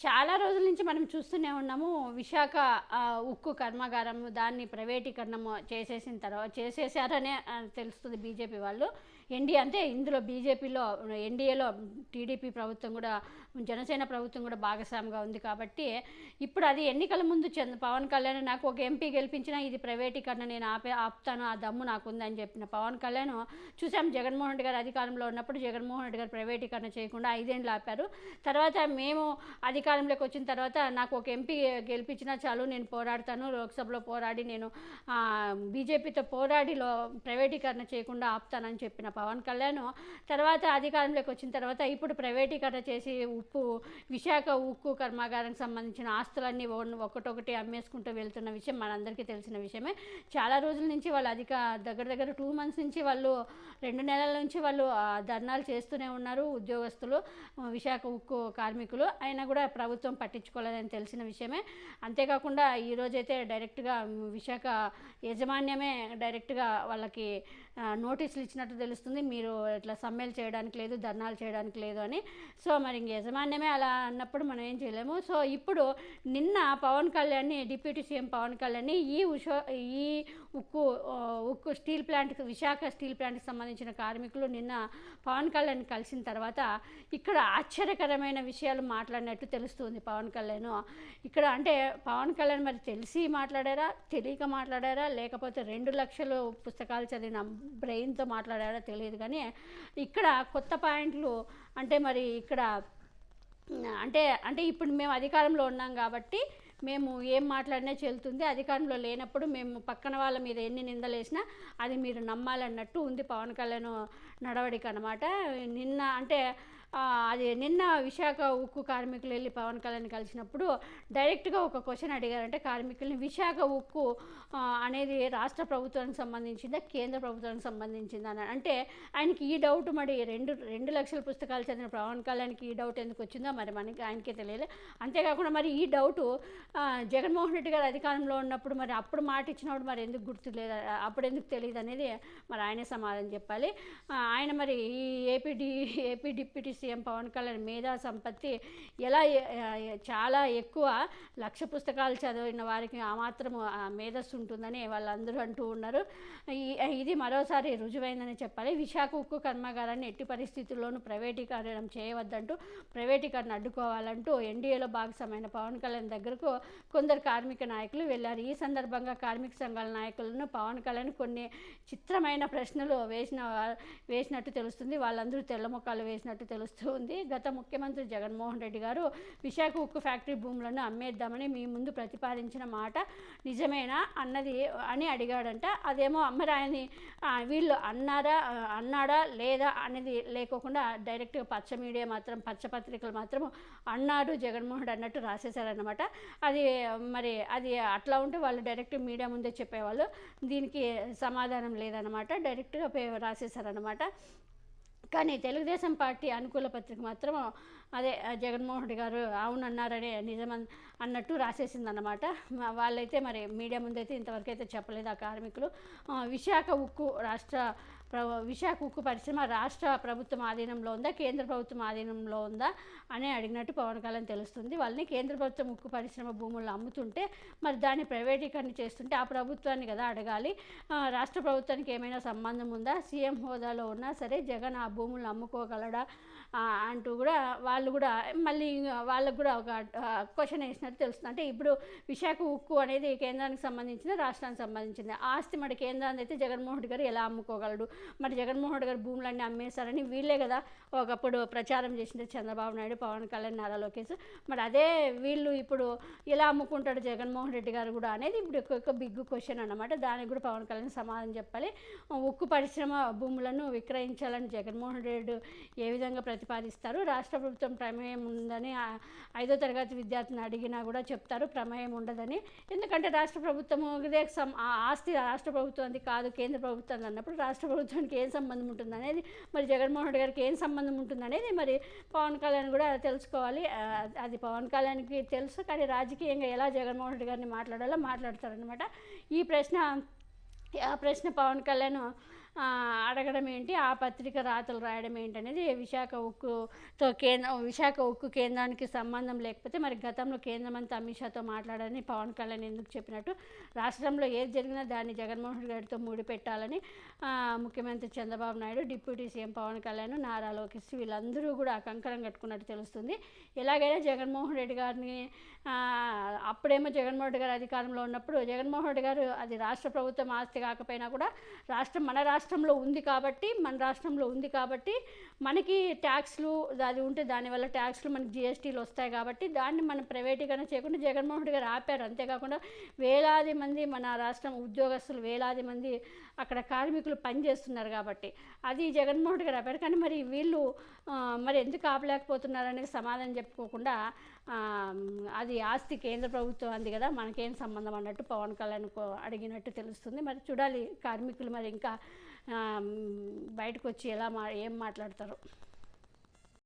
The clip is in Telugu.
చాలా రోజుల నుంచి మనం చూస్తూనే ఉన్నాము విశాఖ ఉక్కు కర్మాగారం దాన్ని ప్రైవేటీకరణము చేసేసిన తర్వాత చేసేసారనే తెలుస్తుంది బీజేపీ వాళ్ళు. ఎన్డీఏ అంటే ఇందులో బీజేపీలో ఎన్డీఏలో టీడీపీ ప్రభుత్వం కూడా జనసేన ప్రభుత్వం కూడా భాగస్వామిగా ఉంది కాబట్టి ఇప్పుడు అది ఎన్నికల ముందు చంద్ర పవన్ కళ్యాణ్ నాకు ఒక ఎంపీ గెలిపించినా ఇది ప్రైవేటీకరణ నేను ఆపే ఆపుతాను ఆ దమ్ము నాకు ఉందని చెప్పిన పవన్ కళ్యాణ్ చూసాం జగన్మోహన్ రెడ్డి గారు అధికారంలో ఉన్నప్పుడు జగన్మోహన్ రెడ్డి గారు ప్రైవేటీకరణ చేయకుండా ఐదేండ్లు ఆపారు. తర్వాత మేము అధికారంలోకి వచ్చిన తర్వాత నాకు ఒక ఎంపీ గెలిపించినా చాలు నేను పోరాడతాను లోక్సభలో పోరాడి నేను బీజేపీతో పోరాడిలో ప్రైవేటీకరణ చేయకుండా ఆపుతానని చెప్పిన పవన్ కళ్యాణ్ తర్వాత అధికారంలోకి వచ్చిన తర్వాత ఇప్పుడు ప్రైవేటీకరణ చేసి ఉప్పు విశాఖ ఉక్కు కర్మాగారానికి సంబంధించిన ఆస్తులన్నీ ఒకటొకటి అమ్మేసుకుంటూ వెళ్తున్న విషయం మనందరికీ తెలిసిన విషయమే. చాలా రోజుల నుంచి వాళ్ళు అధిక దగ్గర దగ్గర టూ మంత్స్ నుంచి వాళ్ళు రెండు నెలల నుంచి వాళ్ళు ధర్నాలు చేస్తూనే ఉన్నారు ఉద్యోగస్తులు విశాఖ ఉక్కు కార్మికులు. అయినా కూడా ప్రభుత్వం పట్టించుకోలేదని తెలిసిన విషయమే. అంతేకాకుండా ఈరోజైతే డైరెక్ట్గా విశాఖ యాజమాన్యమే డైరెక్ట్గా వాళ్ళకి నోటీసులు ఇచ్చినట్టు తెలుస్తుంది మీరు ఇట్లా సమ్మెలు చేయడానికి లేదు ధర్నాలు చేయడానికి లేదు అని. సో మరి ఇంక యజమాన్యమే అలా అన్నప్పుడు మనం ఏం చేయలేము. సో ఇప్పుడు నిన్న పవన్ కళ్యాణ్ని డిప్యూటీ సీఎం పవన్ కళ్యాణ్ని ఈ ఉషో ఈ ఉక్కు ఉక్కు స్టీల్ ప్లాంట్కి విశాఖ స్టీల్ ప్లాంట్కి సంబంధించిన కార్మికులు నిన్న పవన్ కళ్యాణ్ కలిసిన తర్వాత ఇక్కడ ఆశ్చర్యకరమైన విషయాలు మాట్లాడినట్టు తెలుస్తుంది పవన్ కళ్యాణ్. ఇక్కడ అంటే పవన్ కళ్యాణ్ మరి తెలిసి మాట్లాడారా తెలియక మాట్లాడారా లేకపోతే రెండు లక్షలు పుస్తకాలు చదివిన బ్రెయిన్తో మాట్లాడారా తెలియదు కానీ ఇక్కడ కొత్త పాయింట్లు అంటే మరి ఇక్కడ అంటే అంటే ఇప్పుడు మేము అధికారంలో ఉన్నాం కాబట్టి మేము ఏం మాట్లాడినా చెల్తుంది అధికారంలో లేనప్పుడు మేము పక్కన వాళ్ళ మీద ఎన్ని నిందలేసినా అది మీరు నమ్మాలన్నట్టు ఉంది పవన్ కళ్యాణ్ నడవడిక అనమాట నిన్న అంటే అది నిన్న విశాఖ ఉక్కు కార్మికులు వెళ్ళి పవన్ కళ్యాణ్ కలిసినప్పుడు డైరెక్ట్గా ఒక క్వశ్చన్ అడిగారంటే కార్మికుల్ని విశాఖ ఉక్కు అనేది రాష్ట్ర ప్రభుత్వానికి సంబంధించిందా కేంద్ర ప్రభుత్వానికి సంబంధించిందా అని. అంటే ఆయనకి ఈ డౌట్ మరి రెండు రెండు లక్షల పుస్తకాలు చదివిన పవన్ కళ్యాణ్కి ఈ డౌట్ ఎందుకు వచ్చిందో మరి మనకి ఆయనకే తెలియదు. అంతేకాకుండా మరి ఈ డౌటు జగన్మోహన్ రెడ్డి గారు అధికారంలో ఉన్నప్పుడు మరి అప్పుడు మాట ఇచ్చినప్పుడు మరి ఎందుకు గుర్తు లేదు అప్పుడు ఎందుకు తెలియదు అనేది మరి ఆయనే సమాధానం చెప్పాలి. ఆయన మరి ఈ A P D A P deputy CM Pawan Kalyan మేధా సంపత్తి ఎలా చాలా ఎక్కువ లక్ష పుస్తకాలు చదివిన వారికి ఆ మాత్రం ఆ మేధస్సు ఉంటుందని వాళ్ళందరూ అంటూ ఉన్నారు. ఈ- ఇది మరోసారి రుజువైందని చెప్పాలి. విశాఖ ఉక్కు కర్మాగారాన్ని ఎట్టి పరిస్థితుల్లోనూ ప్రైవేటీకరణం చేయవద్దంటూ ప్రైవేటీకరణ అడ్డుకోవాలంటూ ఎన్డీఏలో భాగస్వామైన పవన్ కళ్యాణ్ దగ్గరకు కొందరు కార్మిక నాయకులు వెళ్ళారు. ఈ సందర్భంగా కార్మిక సంఘాల నాయకులను పవన్ కళ్యాణ్ కొన్ని చిత్రమైన ప్రశ్నలు వేసిన వేసినట్టు తెలుస్తుంది. వాళ్ళందరూ తెల్ల ముఖాలు వేసినట్టు వస్తూ ఉంది గత ముఖ్యమంత్రి జగన్మోహన్ రెడ్డి గారు విశాఖ ఉక్కు ఫ్యాక్టరీ భూములను అమ్మేద్దామని మీ ముందు ప్రతిపాదించిన మాట నిజమేనా అన్నది అని అడిగాడంట. అదేమో మరి ఆయన వీళ్ళు అన్నారా అన్నాడా లేదా అనేది లేకోకుండా డైరెక్ట్గా పచ్చ మీడియా మాత్రం పచ్చ పత్రికలు మాత్రం అన్నాడు జగన్మోహన్ రెడ్డి అన్నట్టు రాసేశారనమాట అది మరి అది అట్లా ఉంటే వాళ్ళు డైరెక్ట్ మీడియా ముందే చెప్పేవాళ్ళు. దీనికి సమాధానం లేదనమాట డైరెక్ట్గా పే- రాసేశారనమాట కానీ తెలుగుదేశం పార్టీ అనుకూల పత్రిక మాత్రం అదే జగన్మోహన్ రెడ్డి గారు అవునన్నారనే నిజమన్ అన్నట్టు రాసేసిందన్నమాట. మా- వాళ్ళైతే మరి మీడియా ముందైతే ఇంతవరకు అయితే చెప్పలేదు ఆ కార్మికులు. విశాఖ ఉక్కు రాష్ట్ర ప్ర విశాఖ ఉక్కు పరిశ్రమ రాష్ట్ర ప్రభుత్వం ఆధీనంలో ఉందా కేంద్ర ప్రభుత్వం ఆధీనంలో ఉందా అని అడిగినట్టు పవన్ కళ్యాణ్ తెలుస్తుంది. వాళ్ళని కేంద్ర ప్రభుత్వం ఉక్కు పరిశ్రమ భూములను అమ్ముతుంటే మరి దాన్ని ప్రైవేటీకరణ చేస్తుంటే ఆ ప్రభుత్వాన్ని కదా అడగాలి. రాష్ట్ర ప్రభుత్వానికి ఏమైనా సంబంధం ఉందా? సీఎం హోదాలో ఉన్నా సరే జగన్ ఆ భూములను అమ్ముకోగలడా? అంటూ కూడా వాళ్ళు కూడా మళ్ళీ వాళ్ళకు కూడా ఒక క్వశ్చన్ వేసినట్టు తెలుస్తుంది. అంటే ఇప్పుడు విశాఖ ఉక్కు అనేది కేంద్రానికి సంబంధించిన రాష్ట్రానికి సంబంధించింది? ఆస్తి మరి కేంద్రాన్ని అయితే జగన్మోహన్ రెడ్డి గారు ఎలా అమ్ముకోగలడు? మరి జగన్మోహన్ రెడ్డి గారు భూములన్నీ అమ్మేశారని వీళ్ళే కదా ఒకప్పుడు ప్రచారం చేసింది చంద్రబాబు నాయుడు పవన్ కళ్యాణ్ నారా లోకేష్. మరి అదే వీళ్ళు ఇప్పుడు ఎలా అమ్ముకుంటాడు జగన్మోహన్ రెడ్డి గారు కూడా అనేది ఇప్పుడు ఒక- బిగ్ క్వశ్చన్ అన్నమాట. దానికి కూడా పవన్ కళ్యాణ్ సమాధానం చెప్పాలి. ఉక్కు పరిశ్రమ భూములను విక్రయించాలని జగన్మోహన్ రెడ్డి ఏ విధంగా ప్రతిపాదిస్తారు? రాష్ట్ర ప్రభుత్వం ప్రమేయం ఉందని ఐదో తరగతి విద్యార్థిని అడిగినా కూడా చెప్తారు ప్రమేయం ఉండదని. ఎందుకంటే రాష్ట్ర ప్రభుత్వం ఇదే సం ఆ ఆస్తి రాష్ట్ర ప్రభుత్వానికి కాదు కేంద్ర ప్రభుత్వం అన్నప్పుడు రాష్ట్ర ప్రభుత్వానికి ఏం సంబంధం ఉంటుంది అనేది మరి జగన్మోహన్ రెడ్డి గారికి ఏం సంబంధం ఉంటుంది అనేది మరి పవన్ కళ్యాణ్ కూడా తెలుసుకోవాలి. అది పవన్ కళ్యాణ్కి తెలుసు కానీ రాజకీయంగా ఎలా జగన్మోహన్ రెడ్డి గారిని మాట్లాడాలో మాట్లాడతారనమాట ఈ ప్రశ్న ఆ ప్రశ్న పవన్ కళ్యాణ్ అడగడం ఏంటి? ఆ పత్రిక రాతలు రాయడం ఏంటి అనేది విశాఖ ఉక్కుతో కేంద్ర విశాఖ ఉక్కు కేంద్రానికి సంబంధం లేకపోతే మరి గతంలో కేంద్ర మంత్రి అమిత్ షాతో మాట్లాడని పవన్ కళ్యాణ్ ఎందుకు చెప్పినట్టు? రాష్ట్రంలో ఏది జరిగినా దాన్ని జగన్మోహన్ రెడ్డి గారితో ముడిపెట్టాలని ముఖ్యమంత్రి చంద్రబాబు నాయుడు డిప్యూటీ సీఎం పవన్ కళ్యాణ్ నారా లోకేష్ వీళ్ళందరూ కూడా కంకణం కట్టుకున్నట్టు తెలుస్తుంది. ఎలాగైనా జగన్మోహన్ రెడ్డి గారిని అప్పుడేమో జగన్మోహన్ రెడ్డి గారు అధికారంలో ఉన్నప్పుడు జగన్మోహన్ రెడ్డి గారు అది రాష్ట్ర ప్రభుత్వం ఆస్తి కాకపోయినా కూడా రాష్ట్రం మన రాష్ట్రం రాష్ట్రంలో ఉంది కాబట్టి మన రాష్ట్రంలో ఉంది కాబట్టి మనకి ట్యాక్స్లు అది ఉంటే దానివల్ల ట్యాక్స్లు మనకి జిఎస్టీలు వస్తాయి కాబట్టి దాన్ని మనం ప్రైవేటీకరణ చేయకుండా జగన్మోహన్ రెడ్డి గారు ఆపారు. అంతేకాకుండా వేలాది మంది మన రాష్ట్రం ఉద్యోగస్తులు వేలాది మంది అక్కడ కార్మికులు పనిచేస్తున్నారు కాబట్టి అది జగన్మోహన్ రెడ్డి గారు ఆపారు. కానీ మరి వీళ్ళు మరి ఎందుకు ఆపలేకపోతున్నారు అనేది సమాధానం చెప్పుకోకుండా అది ఆస్తి కేంద్ర ప్రభుత్వం అంది కదా మనకేం సంబంధం అన్నట్టు పవన్ కళ్యాణ్ అడిగినట్టు తెలుస్తుంది. మరి చూడాలి కార్మికులు మరి ఇంకా బయటకు వచ్చి ఎలా మా ఏం మాట్లాడతారు.